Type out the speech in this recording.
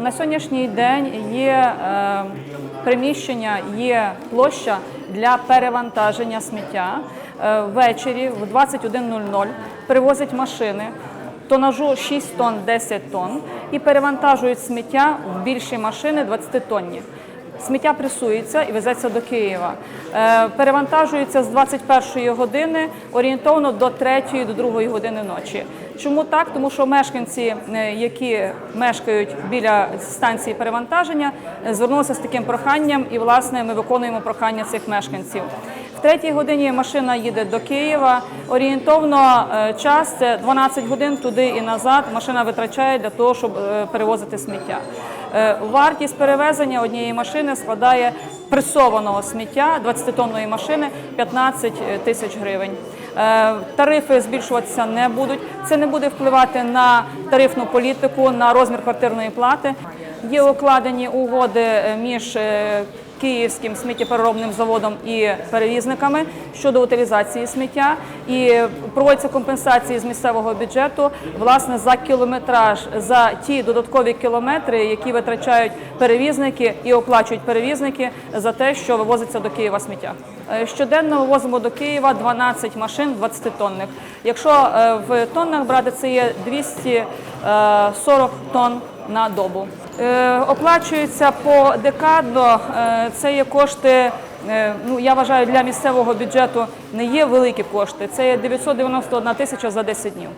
На сьогоднішній день є е, приміщення, є площа для перевантаження сміття. Е, ввечері в 21.00 привозять машини тонажу 6 тонн, 10 тонн і перевантажують сміття в більші машини 20 тонні. Сміття пресується і везеться до Києва. Е, перевантажується з 21 години орієнтовно до 3 до 2 години ночі. Чому так? Тому що мешканці, е, які мешкають біля станції перевантаження, е, звернулися з таким проханням, і власне ми виконуємо прохання цих мешканців. В третій годині машина їде до Києва. Орієнтовно час це 12 годин туди і назад. Машина витрачає для того, щоб перевозити сміття. Е, Вартість перевезення однієї машини складає пресованого сміття 20-тонної машини 15 тисяч гривень. Е, Тарифи збільшуватися не будуть. Це не буде впливати на тарифну політику, на розмір квартирної плати. Є укладені угоди е, між е, Київським сміттєпереробним заводом і перевізниками щодо утилізації сміття, і проводяться компенсації з місцевого бюджету власне за кілометраж за ті додаткові кілометри, які витрачають перевізники і оплачують перевізники за те, що вивозиться до Києва сміття. Е, Щоденно вивозимо до Києва 12 машин 20-тонних. Якщо е, в тоннах брати, це є 240 тонн на добу. Е, Оплачується по декадно. Е, Це є кошти. Е, Ну я вважаю, для місцевого бюджету не є великі кошти. Це є 991 тисяча за 10 днів.